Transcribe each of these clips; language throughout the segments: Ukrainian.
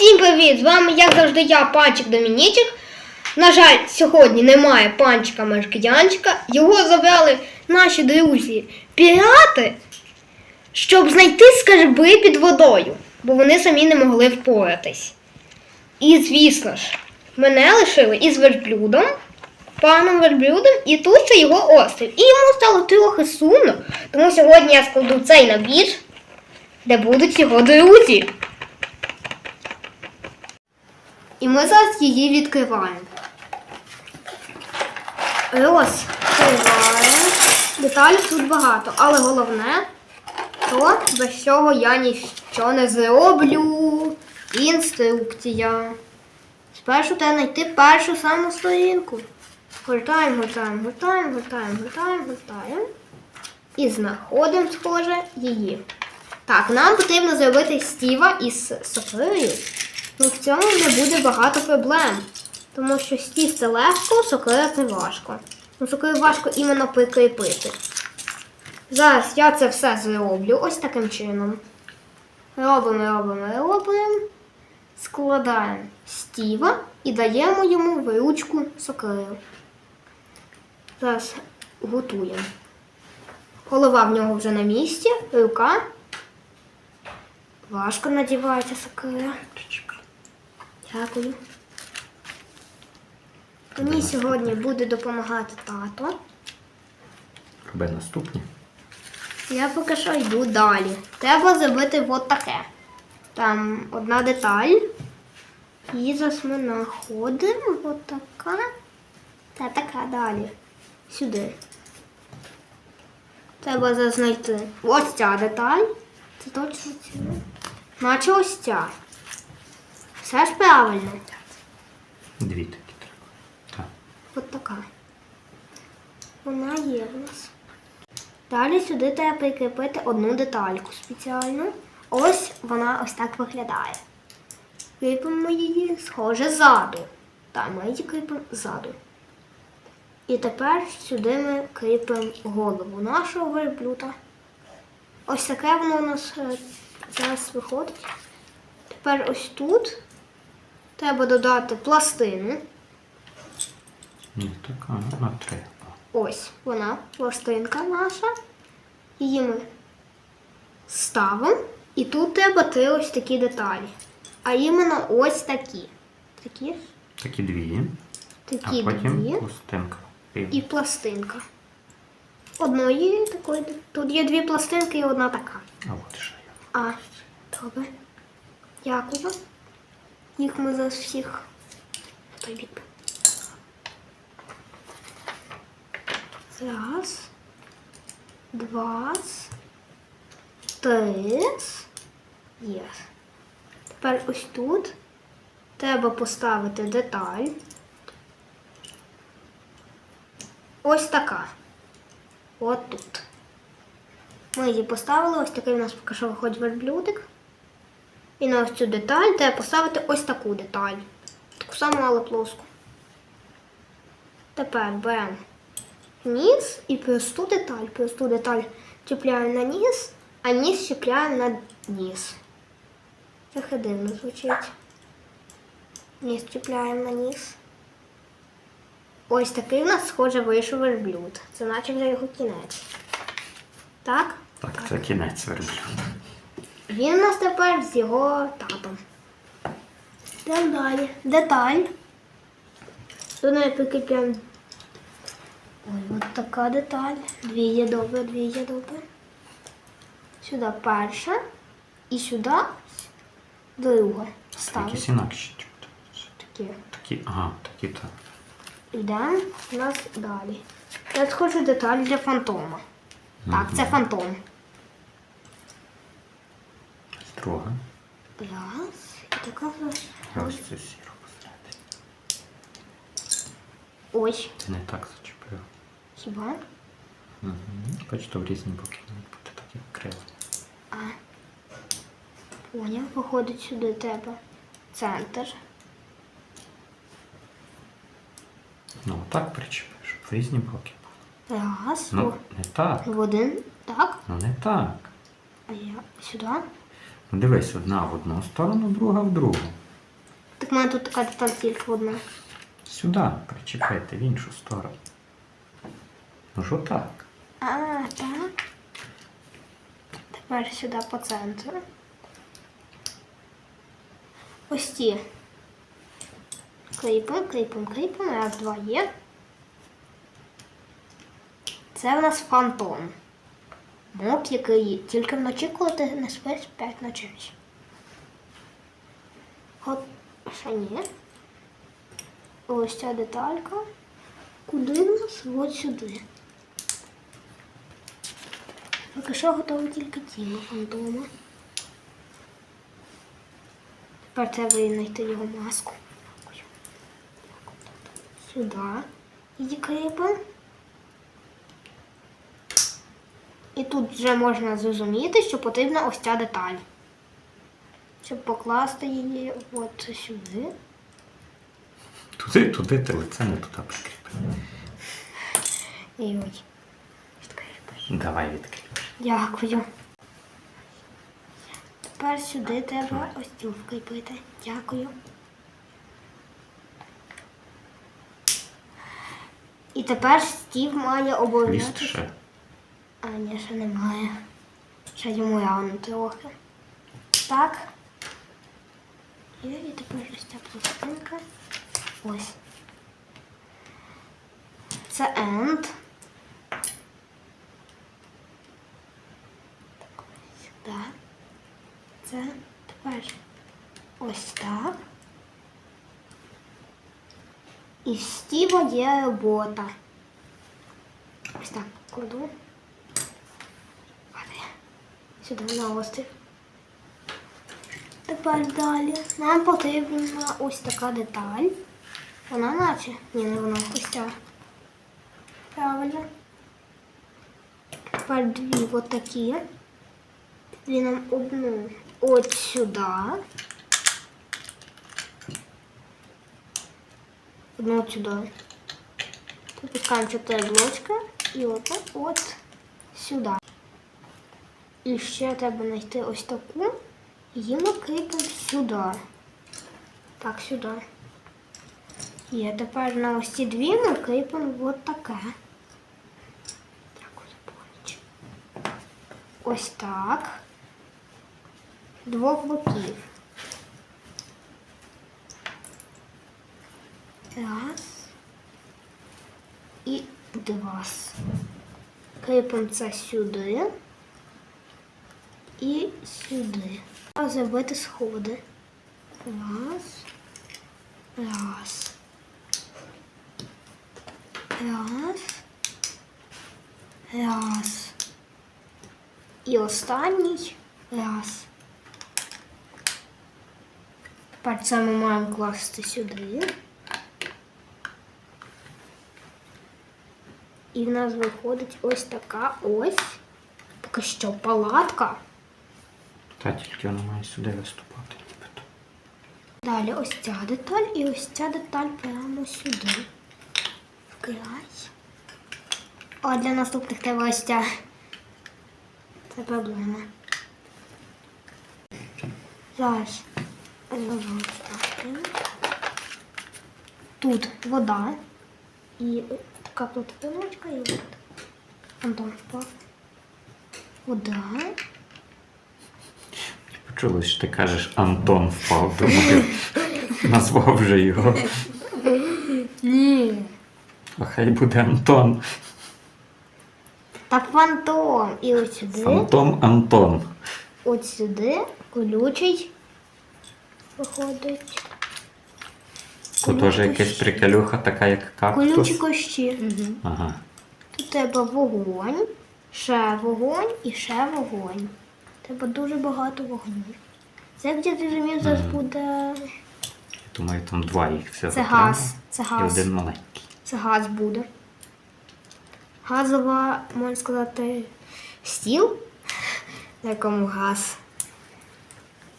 Всім привіт! З вами, як завжди, я, панчик Домінічик. На жаль, сьогодні немає панчика Мешкидянчика. Його забрали наші друзі пірати, щоб знайти скарби під водою, бо вони самі не могли впоратись. І, звісно ж, мене лишили із верблюдом, паном верблюдом, і тут це його острів. І йому стало трохи сумно, тому сьогодні я складу цей набір, де будуть його друзі. І ми зараз її відкриваємо. Розкриваємо. Деталей тут багато, але головне, то без цього я ніщо не зроблю. Інструкція. Спершу треба знайти першу саму сторінку. Гортаємо, гортаємо, гортаємо, гортаємо, гортаємо, гортаємо. І знаходимо, схоже, її. Так, нам потрібно зробити стіва із сокирою. Ну, в цьому не буде багато проблем. Тому що стів це легко, сокира важко. Ну, сокиру важко іменно прикріпити. Зараз я це все зроблю ось таким чином. Робимо, робимо, робимо. Складаємо стіва і даємо йому в ручку сокиру. Зараз готуємо. Голова в нього вже на місці, рука. Важко надівається сокира. Дякую. Мені сьогодні буде допомагати тато. Роби наступні. Я поки що йду далі. Треба зробити от таке. Там одна деталь. І зараз ми знаходимо от така. Та така далі. Сюди. Треба зараз знайти ось ця деталь. Це точно ця. Наче ось ця. Все ж правильно. Дві такі треба. Так. От така. Вона є в нас. Далі сюди треба прикріпити одну детальку спеціальну. Ось вона ось так виглядає. Кріпимо її, схоже, ззаду. Так, ми її кріпимо ззаду. І тепер сюди ми кріпимо голову нашого верблюда. Ось таке воно у нас е, зараз виходить. Тепер ось тут треба додати пластину. Ні, така на три. Ось вона, пластинка наша. Її ми ставимо. І тут треба три ось такі деталі. А іменно ось такі. Такі, Такі дві. такі а потім дві. пустинка. І пластинка. Одної такої. Тут є дві пластинки і одна така. А от ще. А, добре. Дякую. Їх ми зараз всіх. в той. Раз. Два. Три. Є. Тепер ось тут треба поставити деталь. Ось така. От тут. Ми її поставили, ось такий у нас поки що виходить верблюдик. І на ось цю деталь треба поставити ось таку деталь. Таку саму, але плоску. Тепер беремо ніс і просту деталь. Просту деталь чіпляємо на ніс, а ніс чіпляємо на ніс. Трохи дивно звучить. Ніс чіпляємо на ніс. Ось такий у нас схоже вийшов верблюд. Це наче вже його кінець. Так? Так, це кінець верблюда. Він у нас тепер з його татом. Йдемо далі. Деталь. До неї прикріпляємо. Ой, от така деталь. Дві є добре, дві є добре. Сюди перша. І сюди друга. Ставимо. Якісь інакші. Такі. Такі, ага, такі так. Йдемо у нас далі. Я схожу деталь для фантома. Так, це фантом. Строга. Раз. І така. Раз це сіро поставити. Ось. Це не так зачепив. Хіба? Угу. Бачите, в різні боки мають бути так, як крила. А. Поняв, виходить сюди тебе. Центр. Ну, отак причепив, щоб в різні боки. Раз. Ну, не так. В один. Так. Ну не так. А я сюди. Дивись, одна в одну сторону, друга в другу. Так в мене тут така деталь тільки одна. Сюди причепити, в іншу сторону. Ну що так? А, так. Тепер сюди по центру. Ось ті. Клейпом, клейпом, клейпом. Раз, два є. Це в нас фантом. Мок, який тільки вночі, коли ти не спиш 5 ночей. От, ще ні. Ось ця деталька. Куди нас? От сюди. Поки що готове тільки тіло фантома. Тепер треба знайти його маску. Сюди. Її кріпимо. І тут вже можна зрозуміти, що потрібна ось ця деталь. Щоб покласти її от сюди. Туди, туди, ти лице не туди прикріпи. І ось. Відкріпиш. Давай відкріпиш. Дякую. Тепер сюди треба ось цю вкріпити. Дякую. І тепер стів має ще. А, ні, ще немає. Ще йому рано трохи. Так. І, тепер ось ця пластинка. Ось. Це end. Так, сюди. Це тепер ось так. І в Стіва є робота. Ось так кладу. Падає. Сюди на острів. Тепер далі. Нам потрібна ось така деталь. Вона наче. Ні, не вона ось ця. Правильно. Тепер дві отакі. Дві нам одну от сюди. Одну от сюди. Пропускаємо чотири блочки і от, от сюди. І ще треба знайти ось таку. Її ми кріпимо сюди. Так, сюди. Є тепер на ось ці дві ми кріпимо от таке. Поміч. Ось так. Двох боків. Раз. І два. Кріпимо це сюди і сюди. Зробити сходи. Раз. Раз. Раз. Раз. І останній раз. Тепер це ми маємо класти сюди. І в нас виходить ось така ось. Поки що палатка. Та тільки вона має сюди виступати. нібито. Далі ось ця деталь і ось ця деталь прямо сюди. Вкрай. А для наступних треба ось ця. Це проблема. Зараз зложу так. Тут вода і така платформочка і от. Антон впав. Вода. Почулось, що ти кажеш Антон впав. Думаю, назвав вже його. Ні. А хай буде Антон. Так фантом. І ось сюди. Фантом Антон. От сюди колючий виходить. Тут теж якась приколюха така, як Колючі кактус. кощі. Ага. Тут треба вогонь, ще вогонь і ще вогонь. Треба дуже багато вогню. Це як я зрозумів, зараз буде. Думаю, там два їх всього. Це треба. газ. Це І газ. один маленький. Це газ буде. Газова, можна сказати, стіл, на якому газ.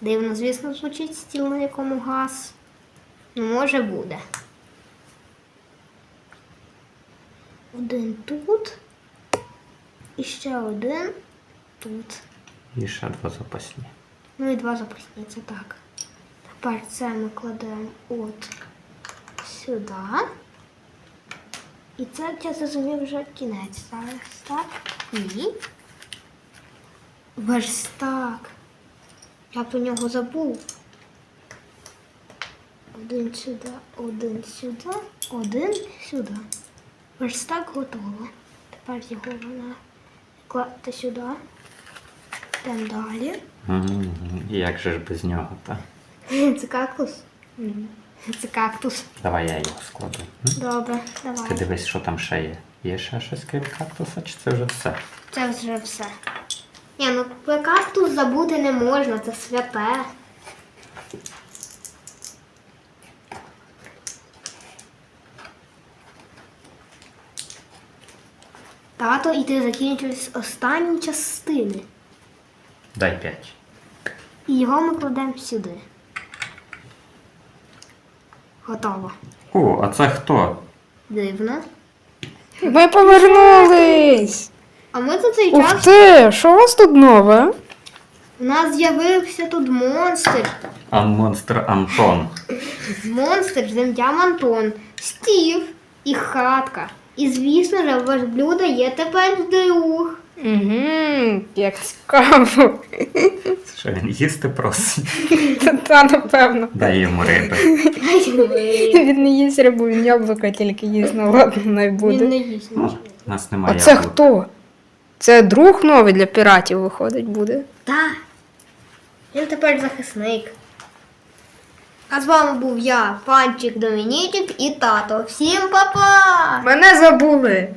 Дивно, звісно, звучить стіл, на якому газ. Ну, може буде. Один тут. І ще один тут. І ще два запасні. Ну і два запасні, це так. Тепер це ми кладемо от сюди. І це, я зрозумів, вже кінець зараз, так? Ні. Верстак. Я про нього забув. Один сюди, один сюди, один сюди. Верстак готово. Тепер його вона кладете сюди. Йдемо далі. Мгм. Як же ж без нього, так? Це кактус? Це кактус. Давай я його складу. М? Добре, Ти давай. дивись, що там ще є. Є ще щось крім кактуса, чи це вже все? Це вже все. Ні, ну про кактус забути не можна, це святе. Тато, і ти закінчились останні частини. Дай п'ять. І його ми кладемо сюди. Готово. О, а це хто? Дивно. Ми повернулись! А ми за цей Ух час ти! Що у вас тут нове? у нас з'явився тут монстр. А монстр Антон. Монстр, землям Антон, Стів і хатка. І звісно ж, ваш блюдо є тепер друг. Угу, як цікаво. Що він їсти просить? Та, та напевно. Дай йому риби. Він не їсть рибу, він яблука тільки їсть, ну ладно, не Він буде. не їсть нічого. У нас А немає це яблук. хто? Це друг новий для піратів виходить буде. Так. Він тепер захисник. А з вами був я, панчик Домінічик і тато. Всім па-па! Мене забули!